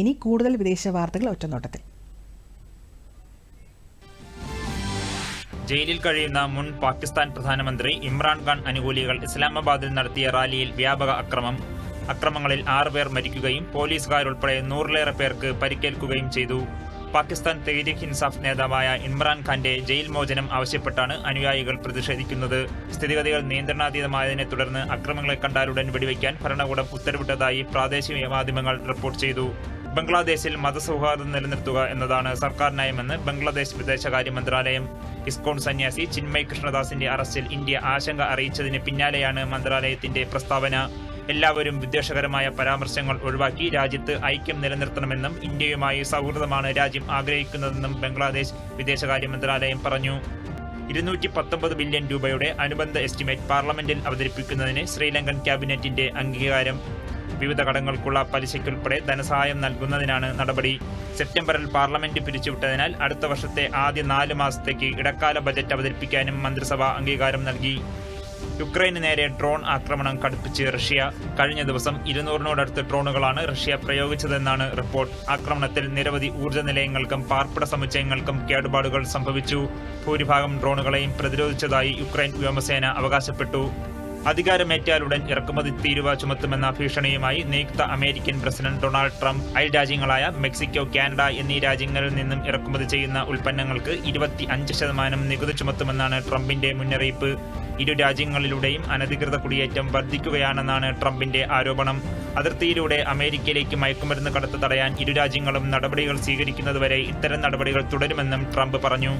ഇനി കൂടുതൽ വിദേശ വാർത്തകൾ ഒറ്റനോട്ടത്തിൽ. ജയിലിൽ കഴിയുന്ന മുൻ പാകിസ്ഥാൻ പ്രധാനമന്ത്രി ഇമ്രാൻഖാൻ അനുകൂലികൾ ഇസ്ലാമാബാദിൽ നടത്തിയ റാലിയിൽ വ്യാപക അക്രമം. അക്രമങ്ങളിൽ ആറുപേർ മരിക്കുകയും പോലീസുകാരുൾപ്പെടെ നൂറിലേറെ പേർക്ക് പരിക്കേൽക്കുകയും ചെയ്തു. പാകിസ്ഥാൻ തെഹ്രീഖ് ഇൻസാഫ് നേതാവായ ഇമ്രാൻഖാന്റെ ജയിൽ മോചനം ആവശ്യപ്പെട്ടാണ് അനുയായികൾ പ്രതിഷേധിക്കുന്നത്. സ്ഥിതിഗതികൾ നിയന്ത്രണാതീതമായതിനെ തുടർന്ന് അക്രമങ്ങളെ കണ്ടാലുടൻ വെടിവയ്ക്കാൻ ഭരണകൂടം ഉത്തരവിട്ടതായി പ്രാദേശിക മാധ്യമങ്ങൾ റിപ്പോർട്ട് ചെയ്തു. ബംഗ്ലാദേശിൽ മതസൗഹാർദ്ദം നിലനിർത്തുക എന്നതാണ് സർക്കാർ നയമെന്ന് ബംഗ്ലാദേശ് വിദേശകാര്യ മന്ത്രാലയം. ഇസ്കോൺ സന്യാസി ചിന്മയ് കൃഷ്ണദാസിന്റെ അറസ്റ്റിൽ ഇന്ത്യ ആശങ്ക അറിയിച്ചതിന് പിന്നാലെയാണ് മന്ത്രാലയത്തിന്റെ പ്രസ്താവന. എല്ലാവരും വിദ്വേഷകരമായ പരാമർശങ്ങൾ ഒഴിവാക്കി രാജ്യത്ത് ഐക്യം നിലനിർത്തണമെന്നും ഇന്ത്യയുമായി സൗഹൃദമാണ് രാജ്യം ആഗ്രഹിക്കുന്നതെന്നും ബംഗ്ലാദേശ് വിദേശകാര്യ മന്ത്രാലയം പറഞ്ഞു. ഇരുന്നൂറ്റി പത്തൊമ്പത് ബില്യൺ രൂപയുടെ അനുബന്ധ എസ്റ്റിമേറ്റ് പാർലമെന്റിൽ അവതരിപ്പിക്കുന്നതിന് ശ്രീലങ്കൻ ക്യാബിനറ്റിന്റെ അംഗീകാരം. വിവിധ കടങ്ങൾക്കുള്ള പലിശയ്ക്കുൾപ്പെടെ ധനസഹായം നൽകുന്നതിനാണ് നടപടി. സെപ്റ്റംബറിൽ പാർലമെന്റ് പിരിച്ചുവിട്ടതിനാൽ അടുത്ത വർഷത്തെ ആദ്യ നാല് മാസത്തേക്ക് ഇടക്കാല ബജറ്റ് അവതരിപ്പിക്കാനും മന്ത്രിസഭ അംഗീകാരം നൽകി. യുക്രൈന് നേരെ ഡ്രോൺ ആക്രമണം കടുപ്പിച്ച് റഷ്യ. കഴിഞ്ഞ ദിവസം ഇരുന്നൂറിനോടടുത്ത് ഡ്രോണുകളാണ് റഷ്യ പ്രയോഗിച്ചതെന്നാണ് റിപ്പോർട്ട്. ആക്രമണത്തിൽ നിരവധി ഊർജ നിലയങ്ങൾക്കും പാർപ്പിട സമുച്ചയങ്ങൾക്കും കേടുപാടുകൾ സംഭവിച്ചു. ഭൂരിഭാഗം ഡ്രോണുകളെയും പ്രതിരോധിച്ചതായി യുക്രൈൻ വ്യോമസേന അവകാശപ്പെട്ടു. അധികാരമേറ്റാലുടൻ ഇറക്കുമതി തീരുവ ചുമത്തുമെന്ന ഭീഷണിയുമായി നിയുക്ത അമേരിക്കൻ പ്രസിഡന്റ് ഡൊണാൾഡ് ട്രംപ് അയൽ രാജ്യങ്ങളായ മെക്സിക്കോ കാനഡ എന്നീ രാജ്യങ്ങളിൽ നിന്നും ഇറക്കുമതി ചെയ്യുന്ന ഉൽപ്പന്നങ്ങൾക്ക് ഇരുപത്തി അഞ്ച് ശതമാനം നികുതി ചുമത്തുമെന്നാണ് ട്രംപിന്റെ മുന്നറിയിപ്പ്. ഇരു രാജ്യങ്ങളിലൂടെയും അനധികൃത കുടിയേറ്റം വർദ്ധിക്കുകയാണെന്നാണ് ട്രംപിന്റെ ആരോപണം. അതിർത്തിയിലൂടെ അമേരിക്കയിലേക്ക് മയക്കുമരുന്ന് കടത്ത് തടയാൻ ഇരു രാജ്യങ്ങളും നടപടികൾ സ്വീകരിക്കുന്നതുവരെ ഇത്തരം നടപടികൾ തുടരുമെന്നും ട്രംപ് പറഞ്ഞു.